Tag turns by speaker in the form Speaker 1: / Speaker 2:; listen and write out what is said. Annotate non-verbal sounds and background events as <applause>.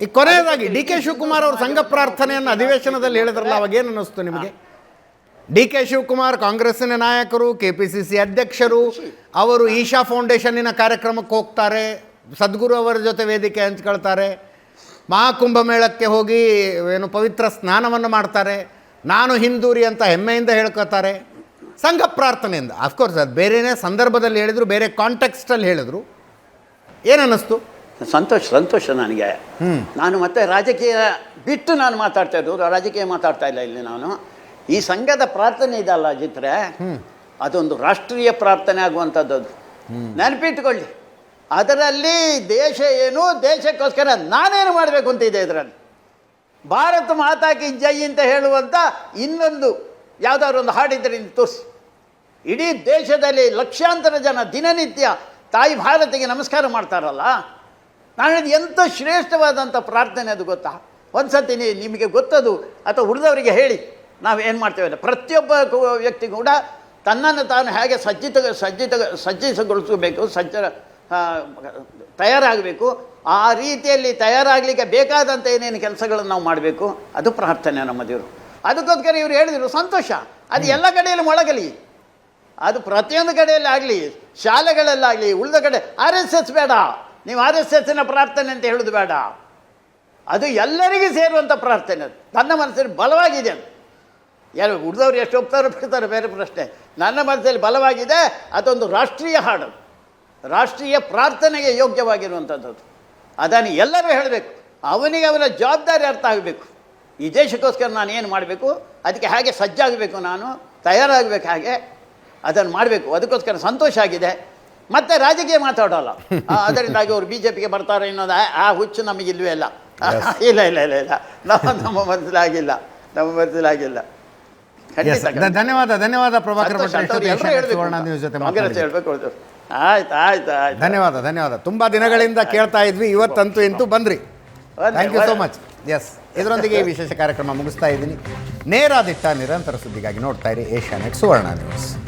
Speaker 1: ಈ ಕೊನೆಯದಾಗಿ D K Shivakumar ಅವರು ಸಂಘ ಪ್ರಾರ್ಥನೆಯನ್ನು ಅಧಿವೇಶನದಲ್ಲಿ ಹೇಳಿದ್ರಲ್ಲ ಅವಾಗ ಏನು ಅನ್ನಿಸ್ತು ನಿಮಗೆ? ಡಿ ಕೆ ಶಿವಕುಮಾರ್ ಕಾಂಗ್ರೆಸ್ಸಿನ ನಾಯಕರು ಕೆ ಪಿ ಸಿ ಸಿ ಅಧ್ಯಕ್ಷರು ಅವರು ಈಶಾ ಫೌಂಡೇಶನ್ನಿನ ಕಾರ್ಯಕ್ರಮಕ್ಕೆ ಹೋಗ್ತಾರೆ ಸದ್ಗುರು ಅವರ ಜೊತೆ ವೇದಿಕೆ ಹಂಚ್ಕೊಳ್ತಾರೆ ಮಹಾಕುಂಭ ಮೇಳಕ್ಕೆ ಹೋಗಿ ಏನು ಪವಿತ್ರ ಸ್ನಾನವನ್ನು ಮಾಡ್ತಾರೆ ನಾನು ಹಿಂದೂರಿ ಅಂತ ಹೆಮ್ಮೆಯಿಂದ ಹೇಳ್ಕೊತಾರೆ ಸಂಘ ಪ್ರಾರ್ಥನೆಯಿಂದ ಅಫ್ಕೋರ್ಸ್ ಅದು ಬೇರೆನೇ ಸಂದರ್ಭದಲ್ಲಿ ಹೇಳಿದರು ಬೇರೆ ಕಾಂಟೆಕ್ಸ್ಟಲ್ಲಿ ಹೇಳಿದರು. ಏನನ್ನಿಸ್ತು?
Speaker 2: ಸಂತೋಷ ಸಂತೋಷ ನನಗೆ. ನಾನು ಮತ್ತೆ ರಾಜಕೀಯ ಬಿಟ್ಟು ನಾನು ಮಾತಾಡ್ತಾ ಇದ್ದು ರಾಜಕೀಯ ಮಾತಾಡ್ತಾ ಇಲ್ಲ ಇಲ್ಲಿ ನಾನು. ಈ ಸಂಘದ ಪ್ರಾರ್ಥನೆ ಇದಲ್ಲ ಅಜಿತ್ರೆ. ಅದೊಂದು ರಾಷ್ಟ್ರೀಯ ಪ್ರಾರ್ಥನೆ ಆಗುವಂಥದ್ದು ಅದು ನೆನಪಿಟ್ಕೊಳ್ಳಿ. ಅದರಲ್ಲಿ ದೇಶ ಏನು ದೇಶಕ್ಕೋಸ್ಕರ ನಾನೇನು ಮಾಡಬೇಕು ಅಂತ ಇದೆ ಇದರಲ್ಲಿ. ಭಾರತ ಮಾತಾಕಿ ಜೈ ಅಂತ ಹೇಳುವಂಥ ಇನ್ನೊಂದು ಯಾವುದಾದ್ರು ಒಂದು ಹಾಡಿದ್ರೆ ತೋರಿಸಿ. ಇಡೀ ದೇಶದಲ್ಲಿ ಲಕ್ಷಾಂತರ ಜನ ದಿನನಿತ್ಯ ತಾಯಿ ಭಾರತಿಗೆ ನಮಸ್ಕಾರ ಮಾಡ್ತಾರಲ್ಲ. ನಾನು ಎಂಥ ಶ್ರೇಷ್ಠವಾದಂಥ ಪ್ರಾರ್ಥನೆ ಅದು ಗೊತ್ತಾ? ಒಂದು ಸತಿ ನಿಮಗೆ ಗೊತ್ತದು ಅಥವಾ ಉಳಿದವರಿಗೆ ಹೇಳಿ. ನಾವು ಏನು ಮಾಡ್ತೇವೆ ಅಂದರೆ ಪ್ರತಿಯೊಬ್ಬ ವ್ಯಕ್ತಿ ಕೂಡ ತನ್ನನ್ನು ತಾನು ಹೇಗೆ ಸಜ್ಜಿತ ಸಜ್ಜಿತ ಸಜ್ಜಿಸಗೊಳಿಸಬೇಕು ಸಜ್ಜ ತಯಾರಾಗಬೇಕು ಆ ರೀತಿಯಲ್ಲಿ ತಯಾರಾಗಲಿಕ್ಕೆ ಬೇಕಾದಂಥ ಏನೇನು ಕೆಲಸಗಳನ್ನು ನಾವು ಮಾಡಬೇಕು ಅದು ಪ್ರಾರ್ಥನೆ ನಮ್ಮ ದೇವರು. ಅದಕ್ಕೋಸ್ಕರ ಇವರು ಹೇಳಿದರು ಸಂತೋಷ. ಅದು ಎಲ್ಲ ಕಡೆಯಲ್ಲಿ ಮೊಳಗಲಿ. ಅದು ಪ್ರತಿಯೊಂದು ಕಡೆಯಲ್ಲಿ ಆಗಲಿ ಶಾಲೆಗಳಲ್ಲಾಗಲಿ ಉಳಿದ ಕಡೆ ಆರ್ ಎಸ್ ಎಸ್ ಬೇಡ. ನೀವು ಆರ್ ಎಸ್ ಎಸ್ಸಿನ ಪ್ರಾರ್ಥನೆ ಅಂತ ಹೇಳೋದು ಬೇಡ. ಅದು ಎಲ್ಲರಿಗೂ ಸೇರುವಂಥ ಪ್ರಾರ್ಥನೆ ಅದು. ನನ್ನ ಮನಸ್ಸಲ್ಲಿ ಬಲವಾಗಿದೆ ಯಾರು ಉಳಿದವ್ರು ಎಷ್ಟು ಹೋಗ್ತಾರೋ ಬಿಡ್ತಾರೋ ಬೇರೆ ಪ್ರಶ್ನೆ. ನನ್ನ ಮನಸ್ಸಲ್ಲಿ ಬಲವಾಗಿದೆ, ಅದೊಂದು ರಾಷ್ಟ್ರೀಯ ಹಾಡು. ರಾಷ್ಟ್ರೀಯ ಪ್ರಾರ್ಥನೆಗೆ ಯೋಗ್ಯವಾಗಿರುವಂಥದ್ದು ಅದು. ಅದನ್ನು ಎಲ್ಲರೂ ಹೇಳಬೇಕು. ಅವನಿಗೆ ಅವನ ಜವಾಬ್ದಾರಿ ಅರ್ಥ ಆಗಬೇಕು. ಈ ದೇಶಕ್ಕೋಸ್ಕರ ನಾನು ಏನು ಮಾಡಬೇಕು? ಅದಕ್ಕೆ ಹಾಗೆ ಸಜ್ಜಾಗಬೇಕು ನಾನು? ತಯಾರಾಗಬೇಕು ಹಾಗೆ? ಅದನ್ನು ಮಾಡಬೇಕು. ಅದಕ್ಕೋಸ್ಕರ ಸಂತೋಷ ಆಗಿದೆ. ಮತ್ತೆ ರಾಜಕೀಯ ಮಾತಾಡೋಲ್ಲ. ಅದರಿಂದಾಗಿ ಅವರು ಬಿ ಜೆ ಪಿಗೆ ಬರ್ತಾರೆ ಅನ್ನೋದು ಆ- ಹುಚ್ಚು ನಮಗೆ ಇಲ್ವೇ ಇಲ್ಲ. <laughs> ಇಲ್ಲ ಇಲ್ಲ ಇಲ್ಲ ಇಲ್ಲ. ನಮ್ಮ ನಮ್ಮ ಮನಸ್ಸಿಲಾಗಿಲ್ಲ. ನಮ್ಮ ಮನಸ್ಸಿಲಾಗಿಲ್ಲ.
Speaker 1: ಧನ್ಯವಾದ ಧನ್ಯವಾದ ಪ್ರಭಾಕರ್
Speaker 2: ಹೇಳ್ಬೇಕು. ಆಯ್ತು ಆಯ್ತು ಆಯ್ತು.
Speaker 1: ಧನ್ಯವಾದ ಧನ್ಯವಾದ. ತುಂಬಾ ದಿನಗಳಿಂದ ಕೇಳ್ತಾ ಇದ್ವಿ ಇವತ್ತಂತೂ ಇಂತೂ ಬಂದ್ರಿ. Thank you so much yes ಇದರೊಂದಿಗೆ ಈ ವಿಶೇಷ ಕಾರ್ಯಕ್ರಮ ಮುಗಿಸ್ತಾ ಇದ್ದೀನಿ. ನೇರ ದಿಟ್ಟ ನಿರಂತರ ಸುದ್ದಿಗಾಗಿ ನೋಡ್ತಾ ಇರಿ Asianet Suvarna news